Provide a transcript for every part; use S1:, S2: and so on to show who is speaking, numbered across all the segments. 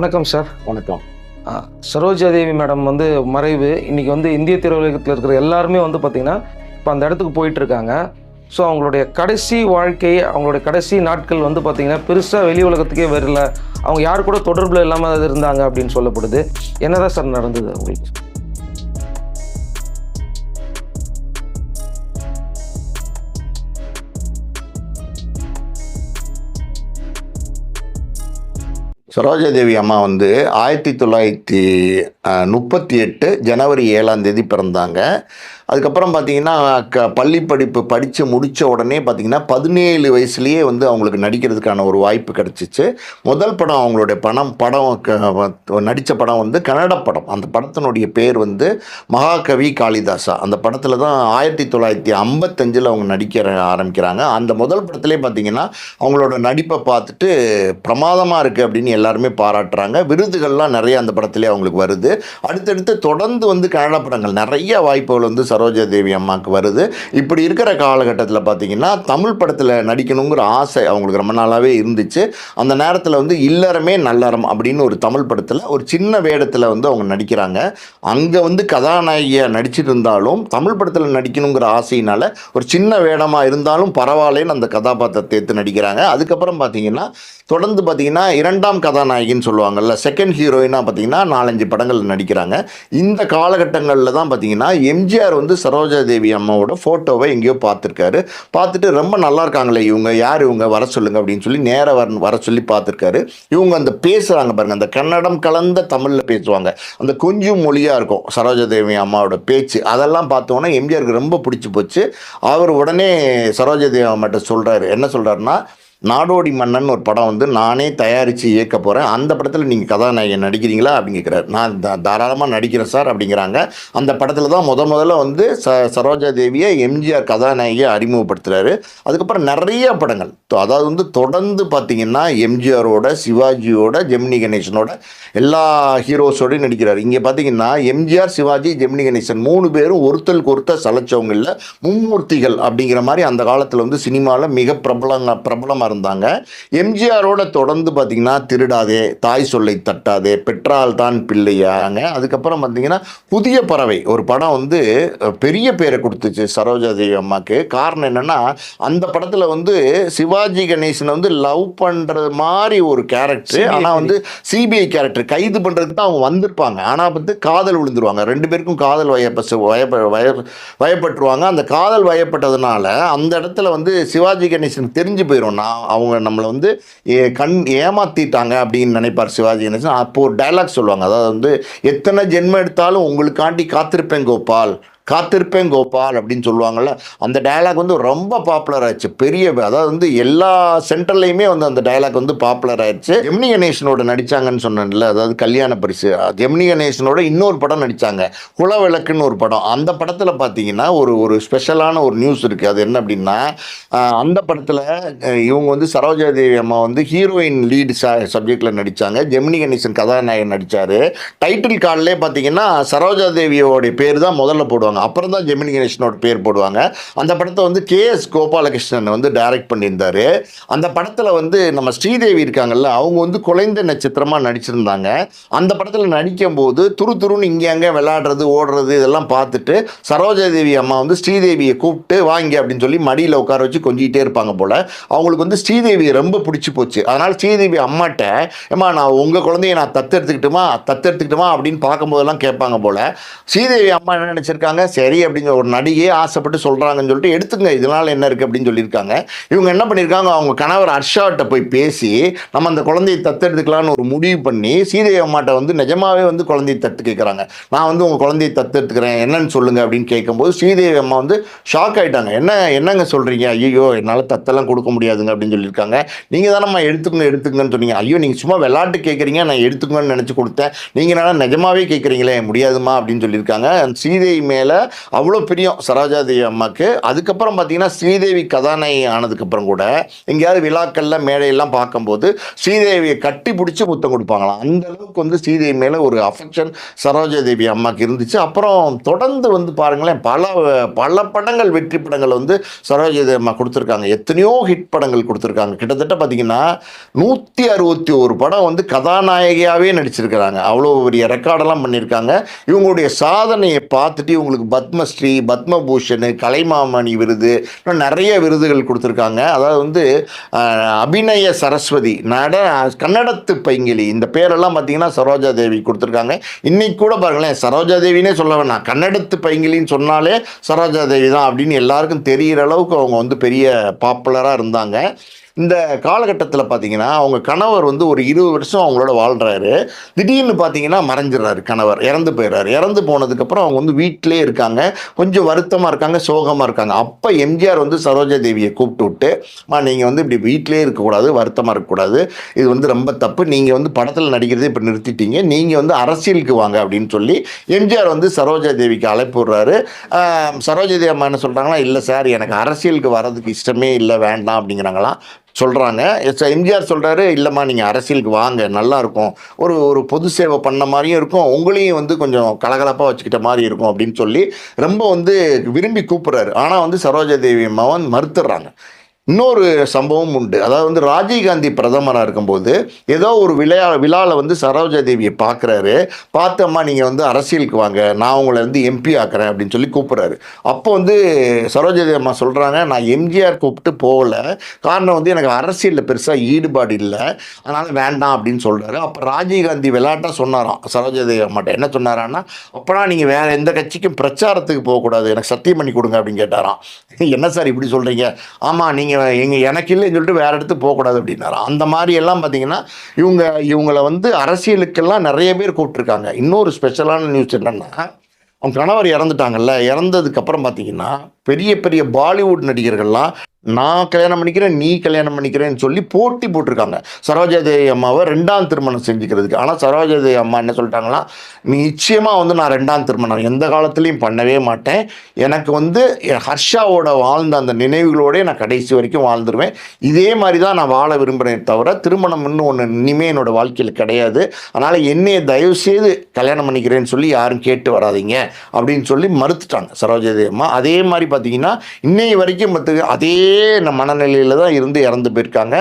S1: வணக்கம் சார்.
S2: வணக்கம்.
S1: ஆ, சரோஜா தேவி மேடம் வந்து மறைவு. இன்னைக்கு வந்து இந்திய திரையுலகத்தில் இருக்கிற எல்லாருமே வந்து பார்த்தீங்கன்னா இப்போ அந்த இடத்துக்கு போயிட்டு இருக்காங்க ஸோ அவங்களுடைய கடைசி வாழ்க்கை அவங்களுடைய கடைசி நாட்கள் வந்து பார்த்தீங்கன்னா பெருசாக வெளி உலகத்துக்கே வரல. அவங்க யார் கூட தொடர்பில் இல்லாமல் இருந்தாங்க அப்படின்னு சொல்லப்படுது. என்னதான் சார் நடந்தது? உங்களுக்கு
S2: சரோஜாதேவி அம்மா வந்து ஆயிரத்தி தொள்ளாயிரத்தி முப்பத்தி எட்டு ஜனவரி ஏழாம் தேதி பிறந்தாங்க. அதுக்கப்புறம் பார்த்தீங்கன்னா க பள்ளி படிப்பு படித்து முடித்த உடனே பார்த்தீங்கன்னா பதினேழு வயசுலேயே வந்து அவங்களுக்கு நடிக்கிறதுக்கான ஒரு வாய்ப்பு கிடச்சிச்சு. முதல் படம் அவங்களுடைய படம் படம் நடித்த படம் வந்து கன்னட படம். அந்த படத்தினுடைய பேர் வந்து மகாகவி காளிதாசா. அந்த படத்தில் தான் ஆயிரத்தி தொள்ளாயிரத்தி ஐம்பத்தஞ்சில் அவங்க நடிக்க ஆரம்பிக்கிறாங்க. அந்த முதல் படத்திலே பார்த்தீங்கன்னா அவங்களோட நடிப்பை பார்த்துட்டு பிரமாதமாக இருக்குது அப்படின்னு எல்லாருமே பாராட்டுறாங்க. விருதுகள்லாம் நிறைய அந்த படத்திலே அவங்களுக்கு வருது. அடுத்தடுத்து தொடர்ந்து வந்து கன்னட படங்கள் நிறைய வாய்ப்புகள் வந்து சரோஜா தேவி அம்மாவுக்கு வருது. இப்படி இருக்கிற காலகட்டத்தில் பார்த்தீங்கன்னா தமிழ் படத்தில் நடிக்கணுங்கிற ஆசை அவங்களுக்கு ரொம்ப நாளாகவே இருந்துச்சு. அந்த நேரத்தில் வந்து இல்லறமே நல்லறம் அப்படின்னு ஒரு தமிழ் படத்தில் ஒரு சின்ன வேடத்தில் வந்து அவங்க நடிக்கிறாங்க. அங்கே வந்து கதாநாயகியாக நடிச்சிட்டு இருந்தாலும் தமிழ் படத்தில் நடிக்கணுங்கிற ஆசையினால் ஒரு சின்ன வேடமாக இருந்தாலும் பரவாயில்லன்னு அந்த கதாபாத்திரத்தை எடுத்து நடிக்கிறாங்க. அதுக்கப்புறம் பார்த்தீங்கன்னா தொடர்ந்து பார்த்தீங்கன்னா இரண்டாம் கதாநாயகின்னு சொல்லுவாங்கல்ல செகண்ட் ஹீரோயினாக பார்த்தீங்கன்னா நாலஞ்சு படங்கள் நடிக்கிறாங்க. இந்த காலகட்டங்களில் தான் பார்த்தீங்கன்னா எம்ஜிஆர் வந்து சரோஜா தேவி அம்மாவோட ஃபோட்டோவை எங்கேயோ பார்த்துருக்காரு. பார்த்துட்டு ரொம்ப நல்லா இருக்காங்களே இவங்க யார் இவங்க வர சொல்லுங்க அப்படின்னு சொல்லி நேராக வர வர சொல்லி பார்த்துருக்காரு. இவங்க அந்த பேசுகிறாங்க பாருங்கள் அந்த கன்னடம் கலந்த தமிழில் பேசுவாங்க. அந்த கொஞ்சம் மொழியாக இருக்கும் சரோஜா தேவி அம்மாவோட பேச்சு. அதெல்லாம் பார்த்தோன்னா எம்ஜிஆருக்கு ரொம்ப பிடிச்சி போச்சு. அவர் உடனே சரோஜா தேவி அம்மாட்ட சொல்கிறாரு என்ன சொல்கிறாருன்னா நாடோடி மன்னன் ஒரு படம் வந்து நானே தயாரித்து இயக்க போகிறேன் அந்த படத்தில் நீங்கள் கதாநாயகன் நடிக்கிறீங்களா அப்படிங்கிறார் நான் தாராளமாக நடிக்கிறேன் சார் அப்படிங்கிறாங்க. அந்த படத்தில் தான் முத முதல்ல வந்து ச சரோஜா தேவியை எம்ஜிஆர் கதாநாயகியை அறிமுகப்படுத்துகிறாரு அதுக்கப்புறம் நிறைய படங்கள். அதாவது வந்து தொடர்ந்து பார்த்தீங்கன்னா எம்ஜிஆரோட சிவாஜியோட ஜெமினி கணேசனோட எல்லா ஹீரோஸோடையும் நடிக்கிறார். இங்கே பார்த்தீங்கன்னா எம்ஜிஆர் சிவாஜி ஜெமினி கணேசன் மூணு பேரும் ஒருத்தருக்கு ஒருத்தர் சலைச்சவங்க இல்லை மும்மூர்த்திகள் அப்படிங்கிற மாதிரி அந்த காலத்தில் வந்து சினிமாவில் மிக பிரபலங்க பிரபலமாக இருந்தாங்க. எம்ஜிஆரோட தொடர்ந்து பார்த்தீங்கன்னா திருடாதே தாய் சொல்லை தட்டாதே பெற்றால் தான் பிள்ளையாங்க. அதுக்கப்புறம் பார்த்தீங்கன்னா புதிய பறவை. ஒரு படம் வந்து பெரிய பேரை கொடுத்துச்சு சரோஜா தேவி அம்மாக்கு. காரணம் என்னன்னா அந்த படத்தில் வந்து சிவாஜி கணேசன் வந்து லவ் பண்ணுறது மாதிரி ஒரு கேரக்டர் ஆனால் வந்து சிபிஐ கேரக்டர் கைது பண்ணுறதுக்கு தான் அவங்க வந்திருப்பாங்க. ஆனால் வந்து காதல் விழுந்துருவாங்க. ரெண்டு பேருக்கும் காதல் வயப்ப வயப்ப வய வயப்பட்டுருவாங்க. அந்த காதல் வயப்பட்டதுனால அந்த இடத்துல வந்து சிவாஜி கணேசன் தெரிஞ்சு போயிடும் நான் அவங்க நம்மளை வந்து ஏ- கண் ஏமாத்திட்டாங்க அப்படின்னு நினைப்பார் சிவாஜி கணேசன். அப்போது டைலாக் சொல்லுவாங்க. அதாவது வந்து எத்தனை ஜென்மம் எடுத்தாலும் உங்களுக்காண்டி காத்திருப்பேன் கோபால். காத்திருப்பேன் கோபால் அப்படின்னு சொல்லுவாங்கல்ல அந்த டயலாக் வந்து ரொம்ப பாப்புலர் ஆச்சு பெரிய அதாவது வந்து எல்லா சென்டர்லையுமே வந்து அந்த டயலாக் வந்து பாப்புலர் ஆயிடுச்சு. ஜெமினி கணேசனோட நடிச்சாங்கன்னு சொன்னேன்ல அதாவது கல்யாண பரிசு. ஜெமினி கணேசனோட இன்னொரு படம் நடிச்சாங்க. குலவிளக்குன்னு ஒரு படம். அந்த படத்தில் பார்த்தீங்கன்னா ஒரு ஒரு ஸ்பெஷலான ஒரு நியூஸ் இருக்குது அது என்ன அப்படின்னா அந்த படத்தில் இவங்க வந்து சரோஜா தேவி அம்மா வந்து ஹீரோயின் லீடு சப்ஜெக்டில் நடித்தாங்க ஜெமினி கணேசன் கதாநாயகன் நடித்தார் டைட்டில் கார்டிலே பார்த்தீங்கன்னா சரோஜா தேவியோடைய பேர் தான் முதல்ல போடுவாங்க. அப்புறம் தான் ஜெமினி கணேசனோட பேர் போடுவாங்க. அந்த படத்தை வந்து கே எஸ் கோபாலகிருஷ்ணன் வந்து டைரக்ட் பண்ணியிருந்தாரு. அந்த படத்தில் வந்து நம்ம ஸ்ரீதேவி இருக்காங்கல்ல அவங்க வந்து குலைந்த நட்சத்திரமாக நடிச்சிருந்தாங்க. அந்த படத்தில் நடிக்கும்போது துரு துருன்னு இங்கே அங்கே விளையாடுறது ஓடுறது இதெல்லாம் பார்த்துட்டு சரோஜா தேவி அம்மா வந்து ஸ்ரீதேவியை கூப்பிட்டு வாங்கி அப்படின்னு சொல்லி மடியில் உட்கார வச்சு கொஞ்சிக்கிட்டே இருப்பாங்க போல். அவங்களுக்கு வந்து ஸ்ரீதேவியை ரொம்ப பிடிச்சி போச்சு. அதனால் ஸ்ரீதேவி அம்மாட்ட ஏம்மா நான் உங்கள் குழந்தைய நான் தத்தெடுத்துக்கிட்டுமா தத்தெடுத்துக்கிட்டுமா அப்படின்னு பார்க்கும்போதெல்லாம் கேட்பாங்க போல். ஸ்ரீதேவி அம்மா என்ன நினச்சிருக்காங்க? சரி அப்படிங்கிற ஒரு நடிகையே ஆசைப்பட்டு சொல்கிறாங்கன்னு சொல்லிட்டு எடுத்துங்க இதனால் என்ன இருக்குது அப்படின்னு சொல்லியிருக்காங்க. இவங்க என்ன பண்ணியிருக்காங்க? அவங்க கணவர் ஹர்ஷாட்ட போய் பேசி நம்ம அந்த குழந்தையை தத்தெடுத்துக்கலான்னு ஒரு முடிவு பண்ணி சீதை அம்மாட்ட வந்து நிஜமாவே வந்து குழந்தையை தத்து கேட்குறாங்க நான் வந்து உங்கள் குழந்தையை தத்தெடுத்துக்கிறேன் என்னன்னு சொல்லுங்கள் அப்படின்னு கேட்கும்போது ஸ்ரீதேவி அம்மா வந்து ஷாக் ஆகிட்டாங்க என்ன என்னங்க சொல்கிறீங்க ஐயோ என்னால் தத்தெல்லாம் கொடுக்க முடியாதுங்க அப்படின்னு சொல்லியிருக்காங்க. நீங்கள் தானம்மா எடுத்துக்கணும் எடுத்துக்கங்கன்னு சொன்னீங்க. ஐயோ நீங்கள் சும்மா விளாட்டு கேட்குறீங்க நான் எடுத்துக்கணும்னு நினச்சி கொடுத்தேன். நீங்கள் என்ன நிஜமாவே கேட்குறீங்களே முடியாதுமா அப்படின்னு சொல்லியிருக்காங்க. சீதை மேலே மேலே அவ்வளோ பிரியம் சரோஜாதேவி அம்மாவுக்கு அதுக்கப்புறம் பார்த்தீங்கன்னா ஸ்ரீதேவி கதாநாயகி ஆனதுக்கப்புறம் கூட எங்கேயாவது விழாக்களில் மேடையெல்லாம் பார்க்கும்போது ஸ்ரீதேவியை கட்டி பிடிச்சி முத்தம் கொடுப்பாங்களாம். அந்த அளவுக்கு வந்து ஸ்ரீதேவி மேலே ஒரு அஃபெக்ஷன் சரோஜாதேவி அம்மாவுக்கு இருந்துச்சு. அப்புறம் தொடர்ந்து வந்து பாருங்களேன் பல பல படங்கள் வெற்றி படங்கள் வந்து சரோஜாதேவி அம்மா கொடுத்துருக்காங்க. எத்தனையோ ஹிட் படங்கள் கொடுத்துருக்காங்க. கிட்டத்தட்ட பார்த்தீங்கன்னா நூற்றி அறுபத்தி ஒரு படம் வந்து கதாநாயகியாகவே நடிச்சிருக்கிறாங்க. அவ்வளோ பெரிய ரெக்கார்டெல்லாம் பண்ணியிருக்காங்க. இவங்களுடைய சாதனையை பார்த்துட்டு இவங்களுக்கு பத்மஸ்ரீ பத்மபூஷன் கலைமாமணி விருது இன்னும் நிறைய விருதுகள் கொடுத்துருக்காங்க. அதாவது வந்து அபிநய சரஸ்வதி நட கன்னடத்து பைங்கிலி இந்த பேரெல்லாம் பார்த்தீங்கன்னா சரோஜா தேவி கொடுத்துருக்காங்க. இன்னைக்கு கூட பாருங்களேன் சரோஜா தேவினே சொல்ல வேணாம். கன்னடத்து பைங்கிலின்னு சொன்னாலே சரோஜா தேவி தான் அப்படின்னு எல்லாருக்கும் தெரிகிற அளவுக்கு அவங்க வந்து பெரிய பாப்புலராக இருந்தாங்க. இந்த காலகட்டத்தில் பார்த்தீங்கன்னா அவங்க கணவர் வந்து ஒரு இருபது வருஷம் அவங்களோட வாழ்கிறாரு திடீர்னு பார்த்தீங்கன்னா மறைஞ்சிடறாரு கணவர். இறந்து போயிடுறாரு இறந்து போனதுக்கப்புறம் அவங்க வந்து வீட்டிலே இருக்காங்க. கொஞ்சம் வருத்தமாக இருக்காங்க சோகமாக இருக்காங்க. அப்போ எம்ஜிஆர் வந்து சரோஜா தேவியை கூப்பிட்டு விட்டு அம்மா நீங்கள் வந்து இப்படி வீட்டிலே இருக்கக்கூடாது வருத்தமாக இருக்கக்கூடாது. இது வந்து ரொம்ப தப்பு. நீங்கள் வந்து படத்தில் நடிக்கிறதே இப்போ நிறுத்திட்டீங்க. நீங்கள் வந்து அரசியலுக்கு வாங்க அப்படின்னு சொல்லி எம்ஜிஆர் வந்து சரோஜா தேவிக்கு அழைப்பு விடுறாரு. சரோஜா தேவி அம்மா என்ன சொல்கிறாங்கன்னா இல்லை சார் எனக்கு அரசியலுக்கு வர்றதுக்கு இஷ்டமே இல்லை வேண்டாம் அப்படிங்கிறாங்களாம். சொல்கிறாங்க எம்ஜிஆர் சொல்கிறாரு இல்லைம்மா நீங்கள் அரசியலுக்கு வாங்க நல்லாயிருக்கும் ஒரு ஒரு பொது சேவை பண்ண மாதிரியும் இருக்கும். உங்களையும் வந்து கொஞ்சம் கலகலப்பாக வச்சுக்கிட்ட மாதிரி இருக்கும் அப்படின்னு சொல்லி ரொம்ப வந்து விரும்பி கூப்பிட்றாரு. ஆனால் வந்து சரோஜா தேவி மகன் மறுத்துடுறாங்க. இன்னொரு சம்பவம் உண்டு. அதாவது வந்து ராஜீவ்காந்தி பிரதமராக இருக்கும்போது ஏதோ ஒரு விளையா விழாவில் வந்து சரோஜா தேவியை பார்க்குறாரு பார்த்தம்மா நீங்கள் வந்து அரசியலுக்கு வாங்க. நான் உங்களை வந்து எம்பி ஆக்குறேன் அப்படின்னு சொல்லி கூப்பிட்றாரு. அப்போ வந்து சரோஜா தேவி அம்மா சொல்கிறாங்க நான் எம்ஜிஆர் கூப்பிட்டு போகல. காரணம் வந்து எனக்கு அரசியலில் பெருசாக ஈடுபாடு இல்லை. அதனால் வேண்டாம் அப்படின்னு சொல்கிறாரு அப்போ ராஜீவ்காந்தி விளையாட்டாக சொன்னாராம். சரோஜா தேவி அம்மாட்ட என்ன சொன்னாரான்னா அப்போனா நீங்கள் வேறு எந்த கட்சிக்கும் பிரச்சாரத்துக்கு போகக்கூடாது. எனக்கு சத்தியம் பண்ணி கொடுங்க அப்படின்னு கேட்டாராம். என்ன சார் இப்படி சொல்கிறீங்க ஆமாம் நீங்கள் எங்கள் எனக்கு இல்லைன்னு சொல்லிட்டு வேறு இடத்துக்கு போகக்கூடாது அப்படின்னாரு. அந்த மாதிரி எல்லாம் பார்த்தீங்கன்னா இவங்க இவங்களை வந்து அரசியலுக்கெல்லாம் நிறைய பேர் கூப்பிட்ருக்காங்க இன்னொரு ஸ்பெஷலான நியூஸ் என்னென்னா அவங்க கணவர் இறந்துட்டாங்கல்ல இறந்ததுக்கப்புறம் பார்த்தீங்கன்னா பெரிய பெரிய பாலிவுட் நடிகர்கள்லாம் நான் கல்யாணம் பண்ணிக்கிறேன் நீ கல்யாணம் பண்ணிக்கிறேன்னு சொல்லி போட்டி போட்டிருக்காங்க. சரோஜாதேவி அம்மாவை ரெண்டாம் திருமணம் செஞ்சுக்கிறதுக்கு. ஆனால் சரோஜா தேவி அம்மா என்ன சொல்லிட்டாங்கன்னா நிச்சயமாக வந்து நான் ரெண்டாம் திருமணம். எந்த காலத்துலேயும் பண்ணவே மாட்டேன். எனக்கு வந்து என் ஹர்ஷாவோட வாழ்ந்த அந்த நினைவுகளோடே நான் கடைசி வரைக்கும் வாழ்ந்துருவேன். இதே மாதிரி தான் நான் வாழ விரும்புகிறேன் தவிர திருமணம் இன்னும் ஒன்று இனிமேல் என்னோடய வாழ்க்கையில் கிடையாது. அதனால் என்னையை தயவு செய்து கல்யாணம் பண்ணிக்கிறேன்னு சொல்லி யாரும் கேட்டு வராதீங்க அப்படின்னு சொல்லி மறுத்துட்டாங்க சரோஜாதேவி அம்மா. அதே மாதிரி பார்த்தீங்கன்னா இன்னைய வரைக்கும் பார்த்து அதே மனநிலையில் தான் இருந்து இறந்து போயிருக்காங்க.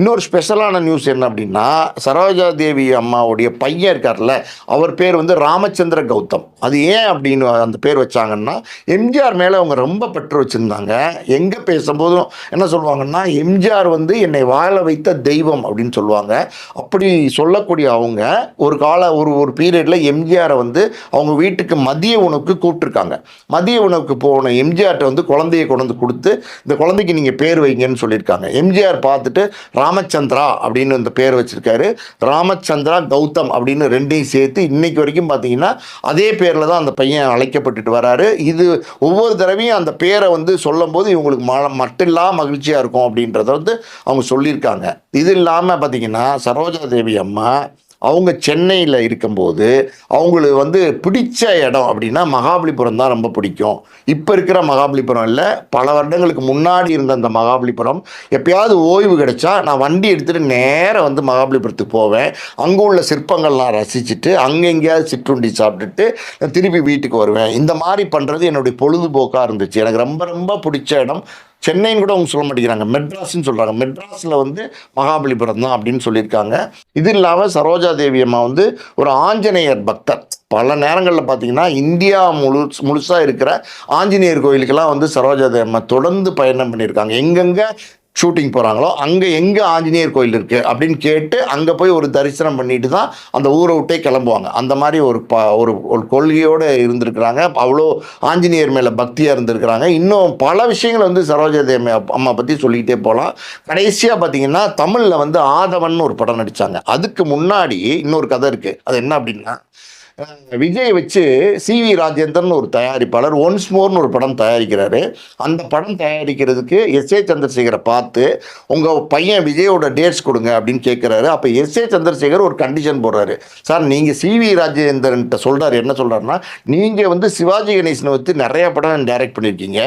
S2: இன்னொரு ஸ்பெஷலான நியூஸ் என்ன அப்படின்னா சரோஜா தேவி அம்மாவுடைய பையன் இருக்கார்ல அவர் பேர் வந்து ராமச்சந்திர கௌதம். அது ஏன் அப்படின்னு அந்த பேர் வச்சாங்கன்னா எம்ஜிஆர் மேலே அவங்க ரொம்ப பற்று வச்சுருந்தாங்க. எங்கே பேசும்போதும் என்ன சொல்லுவாங்கன்னா எம்ஜிஆர் வந்து என்னை வாழ வைத்த தெய்வம் அப்படின்னு சொல்லுவாங்க. அப்படி சொல்லக்கூடிய அவங்க ஒரு கால ஒரு ஒரு பீரியடில் எம்ஜிஆரை வந்து அவங்க வீட்டுக்கு மதிய உணவுக்கு கூப்பிட்டுருக்காங்க. மதிய உணவுக்கு போன எம்ஜிஆர்கிட்ட வந்து குழந்தையை கொண்டு கொடுத்து இந்த குழந்தைக்கு நீங்கள் பேர் வைங்கன்னு சொல்லியிருக்காங்க. எம்ஜிஆர் பார்த்துட்டு ராமச்சந்திரா அப்படின்னு இந்த பேர் வச்சுருக்காரு. ராமச்சந்திரா கௌதம் அப்படின்னு ரெண்டையும் சேர்த்து இன்னைக்கு வரைக்கும் பார்த்தீங்கன்னா அதே பேரில் தான் அந்த பையன் அழைக்கப்பட்டுட்டு வராரு. இது ஒவ்வொரு தடவையும் அந்த பேரை வந்து சொல்லும்போது இவங்களுக்கு ம மட்டில்லா மகிழ்ச்சியாக இருக்கும் அப்படின்றத வந்து அவங்க சொல்லியிருக்காங்க. இது இல்லாமல் பார்த்தீங்கன்னா சரோஜா தேவி அம்மா அவங்க சென்னையில் இருக்கும்போது அவங்களுக்கு வந்து பிடிச்ச இடம் அப்படின்னா மகாபலிபுரம் தான் ரொம்ப பிடிக்கும். இப்போ இருக்கிற மகாபலிபுரம் இல்லை. பல வருடங்களுக்கு முன்னாடி இருந்த அந்த மகாபலிபுரம். எப்பயாவது ஓய்வு கிடைச்சா நான் வண்டி எடுத்துகிட்டு நேராக வந்து மகாபலிபுரத்துக்கு போவேன். அங்கே உள்ள சிற்பங்கள்லாம் ரசிச்சுட்டு அங்கே எங்கேயாவது சிற்றுண்டி சாப்பிட்டுட்டு நான் திருப்பி வீட்டுக்கு வருவேன். இந்த மாதிரி பண்ணுறது என்னுடைய பொழுதுபோக்காக இருந்துச்சு. எனக்கு ரொம்ப ரொம்ப பிடிச்ச இடம் சென்னைன்னு கூட அவங்க சொல்ல மாட்டேங்கிறாங்க. மெட்ராஸ்ன்னு சொல்கிறாங்க மெட்ராஸில் வந்து மகாபலிபுரம் தான் அப்படின்னு சொல்லியிருக்காங்க. இது இல்லாமல் சரோஜா தேவி அம்மா வந்து ஒரு ஆஞ்சநேயர் பக்தர். பல நேரங்களில் பார்த்தீங்கன்னா இந்தியா முழு முழுசாக இருக்கிற ஆஞ்சநேயர் கோயிலுக்கெல்லாம் வந்து சரோஜா தேவி அம்மா தொடர்ந்து பயணம் பண்ணியிருக்காங்க. எங்கெங்கே ஷூட்டிங் போகிறாங்களோ அங்கே எங்கே ஆஞ்சநேயர் கோயில் இருக்குது அப்படின்னு கேட்டு அங்கே போய் ஒரு தரிசனம் பண்ணிட்டு தான் அந்த ஊரை விட்டே கிளம்புவாங்க. அந்த மாதிரி ஒரு ப ஒரு ஒரு கொள்கையோடு இருந்திருக்கிறாங்க. அவ்வளோ ஆஞ்சநேயர் மேலே பக்தியாக இருந்திருக்கிறாங்க. இன்னும் பல விஷயங்கள் வந்து சரோஜாதேவி அம்மா பற்றி சொல்லிக்கிட்டே போகலாம் கடைசியாக பார்த்தீங்கன்னா தமிழில் வந்து ஆதவன் ஒரு படம் நடித்தாங்க அதுக்கு முன்னாடி இன்னொரு கதை இருக்குது அது என்ன அப்படின்னா விஜய் வச்சு சி வி ராஜேந்திரன் ஒரு தயாரிப்பாளர் ஒன்ஸ் மோர்னு ஒரு படம் தயாரிக்கிறாரு. அந்த படம் தயாரிக்கிறதுக்கு எஸ் ஏ சந்திரசேகரை பார்த்து உங்கள் பையன் விஜயோட டேட்ஸ் கொடுங்க அப்படின்னு கேட்குறாரு அப்போ எஸ் ஏ சந்திரசேகர் ஒரு கண்டிஷன் போடுறாரு. சார் நீங்கள் சி வி ராஜேந்திரன்ட்ட சொல்கிறாரு என்ன சொல்கிறாருன்னா நீங்கள் வந்து சிவாஜி கணேசனை வச்சு நிறைய படம் டைரக்ட் பண்ணியிருக்கீங்க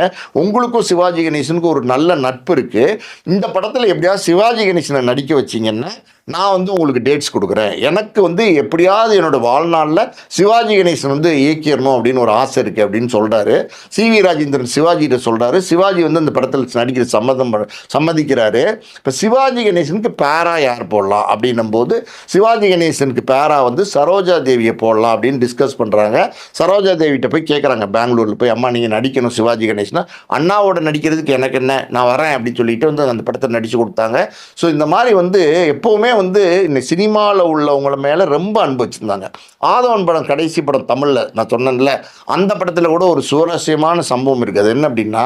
S2: உங்களுக்கும் சிவாஜி கணேசனுக்கும் ஒரு நல்ல நட்பு இருக்குது இந்த படத்தில் எப்படியாவது சிவாஜி கணேசனை நடிக்க வச்சிங்கன்னா நான் வந்து உங்களுக்கு டேட்ஸ் கொடுக்குறேன். எனக்கு வந்து எப்படியாவது என்னோட வாழ்நாளில் சிவாஜி கணேசன் வந்து இயக்கிடணும் அப்படின்னு ஒரு ஆசை இருக்குது அப்படின்னு சொல்கிறாரு சி வி ராஜேந்திரன் சிவாஜிகிட்ட சொல்கிறாரு சிவாஜி வந்து அந்த படத்தில் நடிக்கிற சம்மதம் சம்மதிக்கிறாரு. இப்போ சிவாஜி கணேசனுக்கு பேரா யார் போடலாம் அப்படின்னும் போது சிவாஜி கணேசனுக்கு பேரா வந்து சரோஜா தேவியை போடலாம் அப்படின்னு டிஸ்கஸ் பண்ணுறாங்க சரோஜா தேவிகிட்ட போய் கேட்குறாங்க பெங்களூரில் போய் அம்மா நீங்கள் நடிக்கணும் சிவாஜி கணேசனா? அண்ணாவோட நடிக்கிறதுக்கு எனக்கு என்ன? நான் வரேன் அப்படின்னு சொல்லிட்டு வந்து அந்த படத்தை நடித்து கொடுத்தாங்க. ஸோ இந்த மாதிரி வந்து எப்போவுமே வந்து இந்த சினிமாவில் உள்ளவங்கள மேலே ரொம்ப அன்பு வச்சுருந்தாங்க. ஆதவன் படம் கடைசி படம் தமிழில் நான் சொன்னேன்ல அந்த படத்தில் கூட ஒரு சுவாரஸ்யமான சம்பவம் இருக்குது அது என்ன அப்படின்னா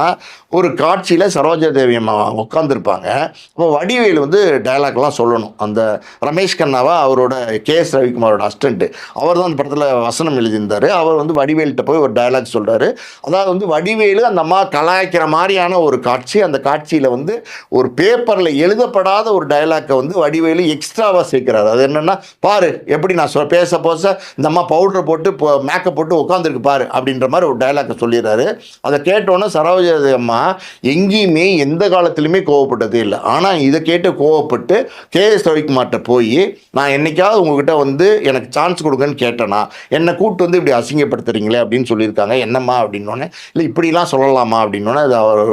S2: ஒரு காட்சியில் சரோஜா தேவி அம்மா உட்காந்துருப்பாங்க அப்போ வடிவேலு வந்து டயலாக்லாம் சொல்லணும். அந்த ரமேஷ் கண்ணாவா அவரோட கே எஸ் ரவிக்குமாரோட அஸ்டண்ட்டு அவர் தான் அந்த படத்தில் வசனம் எழுதியிருந்தார். அவர் வந்து வடிவேல்கிட்ட போய் ஒரு டயலாக் சொல்கிறாரு அதாவது வந்து வடிவேலு அந்த அம்மா கலாய்க்கிற மாதிரியான ஒரு காட்சி அந்த காட்சியில் வந்து ஒரு பேப்பரில் எழுதப்படாத ஒரு டைலாக்கை வந்து வடிவேலு எக்ஸ்ட்ராவாக சேர்க்கிறாரு. அது என்னென்னா பாரு எப்படி நான் சொ பேச போச இந்த அம்மா பவுடர் போட்டு மேக்கப் போட்டு உட்காந்துருக்கு பாரு அப்படின்ற மாதிரி ஒரு டைலாக்கை சொல்லிடுறாரு. அதை கேட்டோன்னே சரோஜாதி அம்மா எங்கேயுமே எந்த காலத்துலையுமே கோவப்பட்டதே இல்லை. ஆனால் இதை கேட்டு கோவப்பட்டு கே எஸ் போய் நான் என்னைக்காவது உங்ககிட்ட வந்து எனக்கு சான்ஸ் கொடுங்கன்னு கேட்டேனா என்னை கூட்டு வந்து இப்படி அசிங்கப்படுத்துறீங்களே அப்படின்னு சொல்லியிருக்காங்க. என்னம்மா அப்படின்னோடனே இல்லை இப்படிலாம் சொல்லலாமா? அப்படின்னோடனே அது அவர்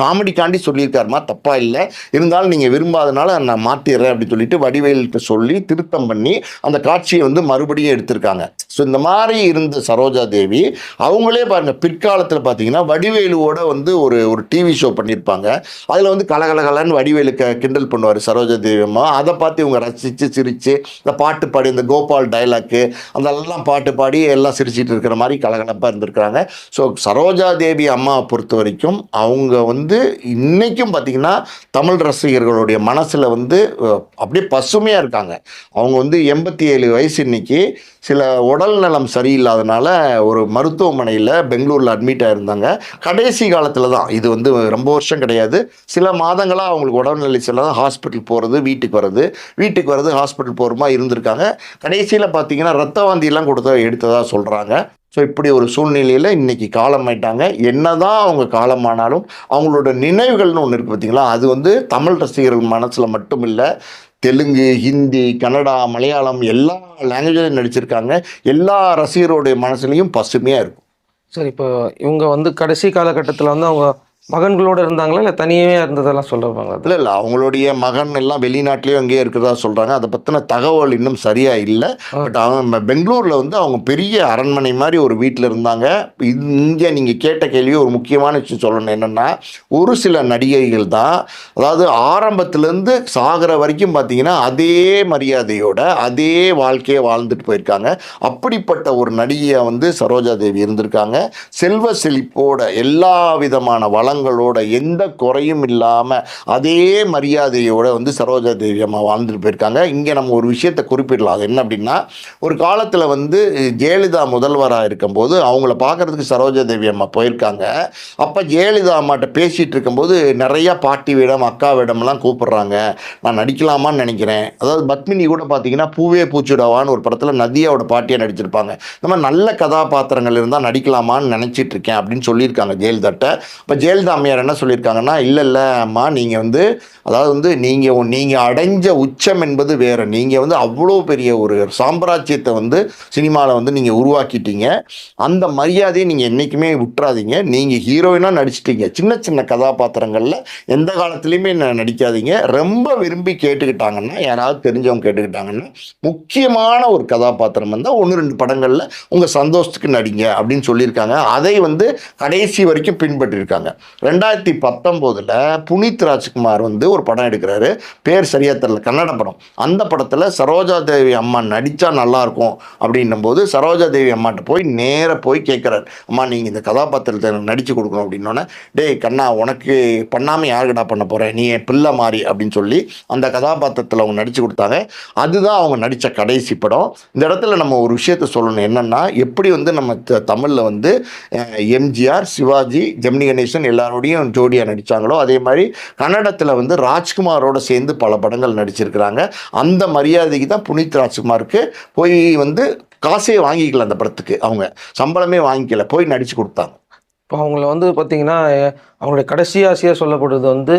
S2: காமெடிக்காண்டி சொல்லியிருக்காருமா? தப்பாக இல்லை. இருந்தாலும் நீங்கள் விரும்பாதனால நான் மாற்றிடுறேன் அப்படின்னு சொல்லிட்டு வடிவேல்கிட்ட சொல்லி திருத்தம் பண்ணி அந்த காட்சியை வந்து மறுபடியும் எடுத்திருக்காங்க. ஸோ இந்த மாதிரி இருந்த சரோஜா தேவி அவங்களே பாருங்க பிற்காலத்தில் பார்த்தீங்கன்னா வடிவேலுவோட வந்து ஒரு ஒரு டிவி ஷோ பண்ணியிருப்பாங்க. அதில் வந்து கலகலகலன்னு வடிவேலு க கிண்டல் பண்ணுவார் சரோஜா தேவி அம்மா. அதை பார்த்து இவங்க ரசித்து சிரித்து இந்த பாட்டு பாடி இந்த கோபால் டைலாக்கு அதெல்லாம் பாட்டு பாடி எல்லாம் சிரிச்சிட்டு இருக்கிற மாதிரி கலகலப்பாக இருந்திருக்கிறாங்க. ஸோ சரோஜா தேவி அம்மாவை பொறுத்த வரைக்கும் அவங்க வந்து இன்றைக்கும் பார்த்தீங்கன்னா தமிழ் ரசிகர்களுடைய மனசில் வந்து அப்படியே பசுமையாக இருக்காங்க. அவங்க வந்து எண்பத்தி ஏழு வயசு இன்னைக்கு சில உடல் நலம் சரியில்லாதனால ஒரு மருத்துவமனையில் பெங்களூரில் அட்மிட் ஆகிருந்தாங்க கடைசி காலத்தில் தான். இது வந்து ரொம்ப வருஷம் கிடையாது. சில மாதங்களாக அவங்களுக்கு உடல்நிலை சரியில்லாத ஹாஸ்பிட்டல் போகிறது வீட்டுக்கு வர்றது. வீட்டுக்கு வர்றது ஹாஸ்பிட்டல் போகிறமா இருந்திருக்காங்க. கடைசியில் பார்த்தீங்கன்னா ரத்த வாந்தியெல்லாம் கொடுத்த எடுத்ததாக சொல்கிறாங்க ஸோ இப்படி ஒரு சூழ்நிலையில் இன்னைக்கு காலமாயிட்டாங்க என்னதான் அவங்க காலமானாலும் அவங்களோட நினைவுகள்னு ஒன்று இருக்குது பார்த்தீங்களா அது வந்து தமிழ் ரசிகர்கள் மனசில் மட்டும் இல்லை தெலுங்கு ஹிந்தி கன்னடா மலையாளம் எல்லா லாங்குவேஜ்லையும் நடிச்சிருக்காங்க. எல்லா ரசிகருடைய மனசுலையும் பசுமையாக இருக்கும்.
S1: சரி இப்போ இவங்க வந்து கடைசி காலகட்டத்தில் வந்து அவங்க மகன்களோட இருந்தாங்களா இல்லை தனியே இருந்ததெல்லாம் சொல்லுவாங்க
S2: இல்லை இல்லை. அவங்களுடைய மகன் எல்லாம் வெளிநாட்டிலேயே அங்கேயே இருக்கிறதா சொல்கிறாங்க அதை பற்றின தகவல் இன்னும் சரியாக இல்லை. பட் அவங்க பெங்களூரில் வந்து அவங்க பெரிய அரண்மனை மாதிரி ஒரு வீட்டில் இருந்தாங்க. இங்கே நீங்கள் கேட்ட கேள்வி ஒரு முக்கியமான விஷயம் சொல்லணும் என்னென்னா ஒரு சில நடிகைகள் தான் அதாவது ஆரம்பத்துலேருந்து சாகிற வரைக்கும் பார்த்தீங்கன்னா அதே மரியாதையோட அதே வாழ்க்கையை வாழ்ந்துட்டு போயிருக்காங்க. அப்படிப்பட்ட ஒரு நடிகையை வந்து சரோஜா தேவி இருந்திருக்காங்க. செல்வ செழிப்போட எல்லா விதமான குணங்களோட எந்த குறையும் இல்லாமல் அதே மரியாதையோட வந்து சரோஜா தேவி அம்மா வாழ்ந்துட்டு போயிருக்காங்க. இங்கே நம்ம ஒரு விஷயத்தை குறிப்பிடலாம். அது என்ன அப்படின்னா ஒரு காலத்தில் வந்து ஜெயலலிதா முதல்வராக இருக்கும்போது அவங்கள பார்க்குறதுக்கு சரோஜா தேவி அம்மா போயிருக்காங்க. அப்போ ஜெயலலிதா அம்மாட்ட பேசிகிட்டு இருக்கும்போது நிறையா பாட்டி வீடம் அக்கா வேடம்லாம் கூப்பிடுறாங்க. நான் நடிக்கலாமான்னு நினைக்கிறேன். அதாவது பத்மினி கூட பார்த்தீங்கன்னா பூவே பூச்சுடவான்னு ஒரு படத்தில் நதியாவோட பாட்டியாக நடிச்சிருப்பாங்க. இந்த மாதிரி நல்ல கதாபாத்திரங்கள் இருந்தால் நடிக்கலாமான்னு நினச்சிட்டு இருக்கேன் அப்படின்னு சொல்லியிருக்காங்க ஜெயலலிதாட்ட. இப்போ ஜெயலலிதா அம்மையார் என்ன சொல்லியிருக்காங்கன்னா இல்லை இல்லை அம்மா நீங்கள் வந்து அதாவது வந்து நீங்கள் நீங்கள் அடைஞ்ச உச்சம் என்பது வேறு. நீங்கள் வந்து அவ்வளோ பெரிய ஒரு சாம்ராஜ்யத்தை வந்து சினிமாவில் வந்து நீங்கள் உருவாக்கிட்டீங்க. அந்த மரியாதையை நீங்கள் என்றைக்குமே விட்டுறாதீங்க நீங்கள் ஹீரோயினாக நடிச்சிட்டீங்க. சின்ன சின்ன கதாபாத்திரங்களில் எந்த காலத்துலேயுமே நடிக்காதீங்க. ரொம்ப விரும்பி கேட்டுக்கிட்டாங்கன்னா யாராவது தெரிஞ்சவங்க கேட்டுக்கிட்டாங்கன்னா முக்கியமான ஒரு கதாபாத்திரம் வந்தால் ஒன்று ரெண்டு படங்களில் உங்கள் சந்தோஷத்துக்கு நடிங்க அப்படின்னு சொல்லியிருக்காங்க. அதை வந்து கடைசி வரைக்கும் பின்பற்றிருக்காங்க. ரெண்டாயிரத்தி பத்தொம்போதில் புனித் ராஜ்குமார் வந்து ஒரு படம் எடுக்கிறாரு. பேர் சரியா தெரில கன்னட படம். அந்த படத்தில் சரோஜா தேவி அம்மா நடித்தா நல்லாயிருக்கும் அப்படின்னும் போது சரோஜா தேவி அம்மாட்ட போய் நேராக போய் கேட்குறாரு. அம்மா நீங்கள் இந்த கதாபாத்திரத்தை எனக்கு நடித்து கொடுக்கணும் அப்படின்னோடனே டேய் கண்ணா உனக்கு பண்ணாமல் யாருக்கடா பண்ண போகிறேன் நீ என் பிள்ளை மாறி அப்படின்னு சொல்லி அந்த கதாபாத்திரத்தில் அவங்க நடித்து கொடுத்தாங்க. அதுதான் அவங்க நடித்த கடைசி படம். இந்த இடத்துல நம்ம ஒரு விஷயத்த சொல்லணும். என்னென்னா எப்படி வந்து நம்ம த- வந்து எம்ஜிஆர் சிவாஜி ஜெமினி கணேசன் எல்லாரோடையும் ஜோடியாக நடித்தாங்களோ அதே மாதிரி கன்னடத்தில் வந்து ராஜ்குமாரோடு சேர்ந்து பல படங்கள் நடிச்சிருக்கிறாங்க. அந்த மரியாதைக்கு தான் புனித் ராஜ்குமாருக்கு போய் வந்து காசே வாங்கிக்கல அந்த படத்துக்கு. அவங்க சம்பளமே வாங்கிக்கல போய் நடித்து கொடுத்தாங்க.
S1: இப்போ அவங்கள வந்து பார்த்தீங்கன்னா அவங்களுடைய கடைசி ஆசையாக சொல்லப்படுறது வந்து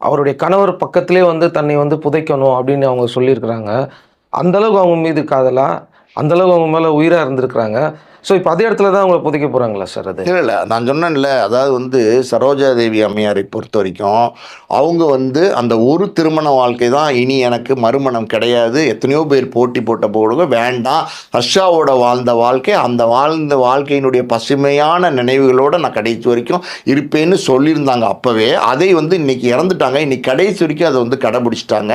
S1: அவருடைய கணவர் பக்கத்திலே வந்து தன்னை வந்து புதைக்கணும் அப்படின்னு அவங்க சொல்லியிருக்கிறாங்க. அந்த அளவுக்கு அவங்க மீது காதலா? அந்த அளவுக்கு அவங்க மேலே உயிராக இருந்திருக்கிறாங்க. ஸோ இப்போ அதே இடத்துல தான் அவங்கள புதைக்க போகிறாங்களா சார் அது?
S2: இல்லை இல்லை. நான் சொன்னேன்ல அதாவது வந்து சரோஜா தேவி அம்மையாரை பொறுத்த வரைக்கும் அவங்க வந்து அந்த ஒரு திருமண வாழ்க்கை தான் இனி எனக்கு மறுமணம் கிடையாது. எத்தனையோ பேர் போட்டி போட்ட போடுங்க வேண்டாம். ஹர்ஷாவோட வாழ்ந்த வாழ்க்கை அந்த வாழ்ந்த வாழ்க்கையினுடைய பசுமையான நினைவுகளோடு நான் கடைசி வரைக்கும் இருப்பேன்னு சொல்லியிருந்தாங்க அப்போவே. அதை வந்து இன்றைக்கி இறந்துட்டாங்க. இன்றைக்கி கடைசி வரைக்கும் அதை வந்து கடைபிடிச்சிட்டாங்க.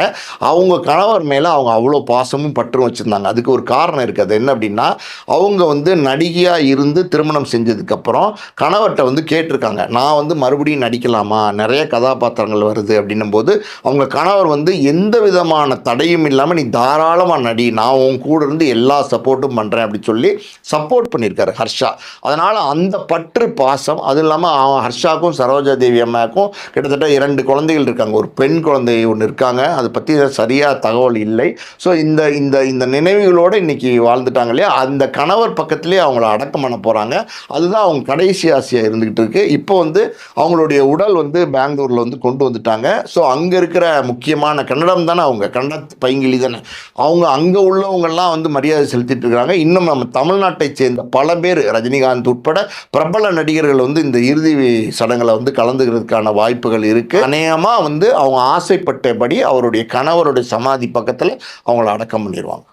S2: அவங்க கணவர் மேலே அவங்க அவ்வளோ பாசமும் பற்றும் வச்சுருந்தாங்க. அதுக்கு ஒரு காரணம் இருக்குது. அது என்ன அப்படின்னா அவங்க வந்து நடிகையாக இருந்து திருமணம் செஞ்சதுக்கப்புறம் கணவர்கிட்ட வந்து கேட்டிருக்காங்க நான் வந்து மறுபடியும் நடிக்கலாமா? நிறைய கதாபாத்திரங்கள் வருது. அப்படின்னும் போது அவங்க கணவர் வந்து எந்த விதமான தடையும் இல்லாமல் நீ தாராளமாக நடி நான் உன் கூட இருந்து எல்லா சப்போர்ட்டும் பண்ணுறேன் அப்படின்னு சொல்லி சப்போர்ட் பண்ணியிருக்காரு ஹர்ஷா. அதனால் அந்த பற்று பாசம் அதுவும் இல்லாமல் அவன் ஹர்ஷாக்கும் சரோஜா தேவி அம்மாவுக்கும் கிட்டத்தட்ட இரண்டு குழந்தைகள் இருக்காங்க. ஒரு பெண் குழந்தை ஒன்று இருக்காங்க. அதை பற்றி சரியாக தகவல் இல்லை. ஸோ இந்த இந்த இந்த நினைவுகளோடு இன்னைக்கு வாழ்ந்துட்டாங்க இல்லையா? அந்த கணவர் பக்கத்துலேயே அவங்க அவங்கள அடக்கம் பண்ண போகிறாங்க அதுதான் அவங்க கடைசி ஆசையாக இருந்துக்கிட்டு இருக்கு. இப்போ வந்து அவங்களுடைய உடல் வந்து பெங்களூரில் வந்து கொண்டு வந்துட்டாங்க. ஸோ அங்கே இருக்கிற முக்கியமான கன்னடம் தானே அவங்க. கன்னட பைங்கிலி தானே. அவங்க அங்கே உள்ளவங்கள்லாம் வந்து மரியாதை செலுத்திட்டு இருக்காங்க. இன்னும் நம்ம தமிழ்நாட்டை சேர்ந்த பல பேர் ரஜினிகாந்த் உட்பட பிரபல நடிகர்கள் வந்து இந்த இறுதி சடங்கில் வந்து கலந்துக்கிறதுக்கான வாய்ப்புகள் இருக்குது அநேகமாக வந்து அவங்க ஆசைப்பட்டபடி அவருடைய கணவருடைய சமாதி பக்கத்தில் அவங்கள அடக்கம் பண்ணிடுவாங்க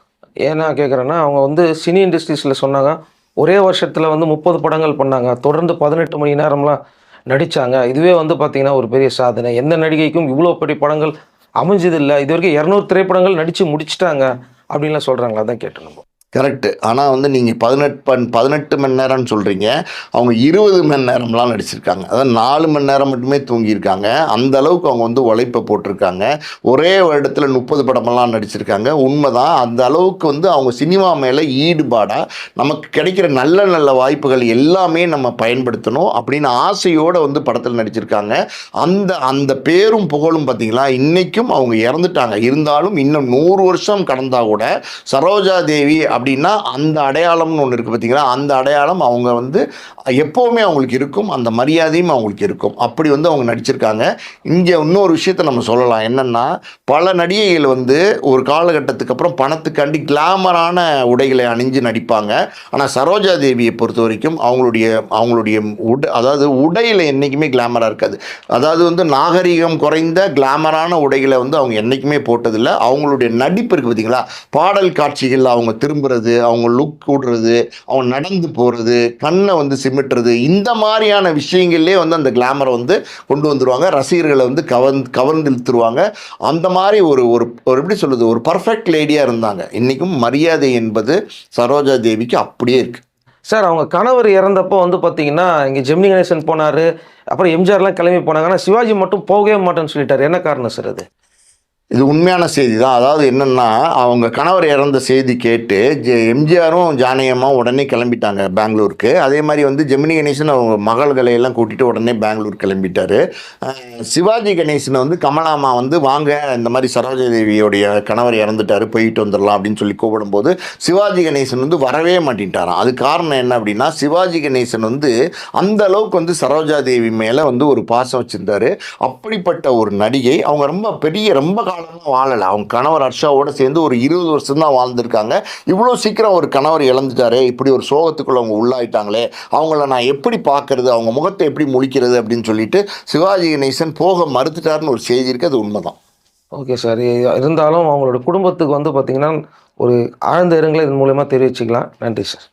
S1: ஏன்னா கேட்குறேன்னா அவங்க வந்து சினி இண்டஸ்ட்ரீஸில் சொன்னாங்க. ஒரே வருஷத்தில் வந்து முப்பது படங்கள் பண்ணாங்க. தொடர்ந்து பதினெட்டு மணி நேரம்லாம் நடித்தாங்க இதுவே வந்து பார்த்திங்கன்னா ஒரு பெரிய சாதனை. எந்த நடிகைக்கும் இவ்வளோ பெரிய படங்கள் அமைஞ்சதில்லை. இது வரைக்கும் இரநூறு திரைப்படங்கள் நடித்து முடிச்சிட்டாங்க. அப்படின்லாம் சொல்கிறாங்களா தான் கேட்டு நம்ம.
S2: கரெக்டு ஆனால் வந்து நீங்கள் பதினெட்டு பன் பதினெட்டு மணி நேரம்னு சொல்கிறீங்க அவங்க இருபது மணி நேரம்லாம் நடிச்சிருக்காங்க. அதாவது நாலு மணி நேரம் மட்டுமே தூங்கியிருக்காங்க. அந்த அளவுக்கு அவங்க வந்து உழைப்பை போட்டிருக்காங்க. ஒரே வருடத்தில் முப்பது படமெல்லாம் நடிச்சிருக்காங்க. உண்மைதான். அந்த அளவுக்கு வந்து அவங்க சினிமா மேலே ஈடுபாடாக நமக்கு கிடைக்கிற நல்ல நல்ல வாய்ப்புகள் எல்லாமே நம்ம பயன்படுத்தணும் அப்படின்னு ஆசையோடு வந்து படத்தில் நடிச்சிருக்காங்க. அந்த அந்த பேரும் புகழும் பார்த்திங்களா இன்றைக்கும் அவங்க இறந்துட்டாங்க. இருந்தாலும் இன்னும் நூறு வருஷம் கடந்தால் கூட சரோஜா தேவி அப்படின்னா அந்த அடையாளம்னு ஒன்று இருக்குது பார்த்தீங்களா அந்த அடையாளம் அவங்க வந்து எப்போவுமே அவங்களுக்கு இருக்கும். அந்த மரியாதையும் அவங்களுக்கு இருக்கும். அப்படி வந்து அவங்க நடிச்சிருக்காங்க. இங்கே இன்னொரு விஷயத்தை நம்ம சொல்லலாம். என்னென்னா பல நடிகைகள் வந்து ஒரு காலகட்டத்துக்கு அப்புறம் பணத்துக்காண்டி கிளாமரான உடைகளை அணிஞ்சு நடிப்பாங்க. ஆனால் சரோஜா தேவியை பொறுத்த வரைக்கும் அவங்களுடைய அவங்களுடைய உட அதாவது உடையில் என்றைக்குமே கிளாமராக இருக்காது. அதாவது வந்து நாகரிகம் குறைந்த கிளாமரான உடைகளை வந்து அவங்க என்றைக்குமே போட்டதில்லை. அவங்களுடைய நடிப்பு இருக்குது பார்த்தீங்களா பாடல் காட்சிகள் அவங்க திரும்ப திரும்புறது அவங்க லுக் விடுறது அவங்க நடந்து போகிறது கண்ணை வந்து சிமிட்டுறது இந்த மாதிரியான விஷயங்கள்லேயே வந்து அந்த கிளாமரை வந்து கொண்டு வந்துடுவாங்க ரசிகர்களை வந்து கவர்ந்து கவர்ந்திழுத்துருவாங்க. அந்த மாதிரி ஒரு ஒரு எப்படி சொல்லுது ஒரு பர்ஃபெக்ட் லேடியாக இருந்தாங்க. இன்றைக்கும் மரியாதை என்பது சரோஜா தேவிக்கு அப்படியே இருக்குது
S1: சார் அவங்க கணவர் இறந்தப்போ வந்து பார்த்தீங்கன்னா இங்கே ஜெமினி கணேசன் போனார் அப்புறம் எம்ஜிஆர்லாம் கிளம்பி போனாங்க. ஆனால் சிவாஜி மட்டும் போகவே மாட்டேன்னு சொல்லிட்டார். என்ன காரணம் சார் அது?
S2: இது உண்மையான செய்தி தான் அதாவது என்னென்னா அவங்க கணவர் இறந்த செய்தி கேட்டு ஜெ எம்ஜிஆரும் ஜானகியம்மாவும் உடனே கிளம்பிட்டாங்க பெங்களூருக்கு. அதே மாதிரி வந்து ஜெமினி கணேசன் அவங்க மகள்களை எல்லாம் கூட்டிகிட்டு உடனே பெங்களூர் கிளம்பிட்டார். சிவாஜி கணேசனை வந்து கமலாமா வந்து வாங்க இந்த மாதிரி சரோஜா தேவியோடைய கணவர் இறந்துட்டாரு போயிட்டு வந்துடலாம் அப்படின்னு சொல்லி கூப்பிடும்போது சிவாஜி கணேசன் வந்து வரவே மாட்டேன்ட்டாராம். அது காரணம் என்ன அப்படின்னா சிவாஜி கணேசன் வந்து அந்த அளவுக்கு வந்து சரோஜா தேவி மேலே வந்து ஒரு பாசம் வச்சுருந்தாரு. அப்படிப்பட்ட ஒரு நடிகை. அவங்க ரொம்ப பெரிய ரொம்ப காலம்லாம் வாழலை. அவங்க கணவர் ஹர்ஷாவோட சேர்ந்து ஒரு இருபது வருஷம் தான் வாழ்ந்திருக்காங்க. இவ்வளோ சீக்கிரம் ஒரு கணவர் இழந்துட்டாரே இப்படி ஒரு சோகத்துக்குள்ள அவங்க உள்ளாயிட்டாங்களே அவங்கள நான் எப்படி பார்க்கறது அவங்க முகத்தை எப்படி முழிக்கிறது அப்படின்னு சொல்லிட்டு சிவாஜி கணேசன் போக மறுத்துட்டாருன்னு ஒரு செய்தி இருக்குது அது உண்மைதான்.
S1: Okay sir. இருந்தாலும் அவங்களோட குடும்பத்துக்கு வந்து பார்த்தீங்கன்னா ஒரு ஆழ்ந்த இரங்கலை இதன் மூலயமா தெரிவிச்சுக்கலாம். நன்றி சார்.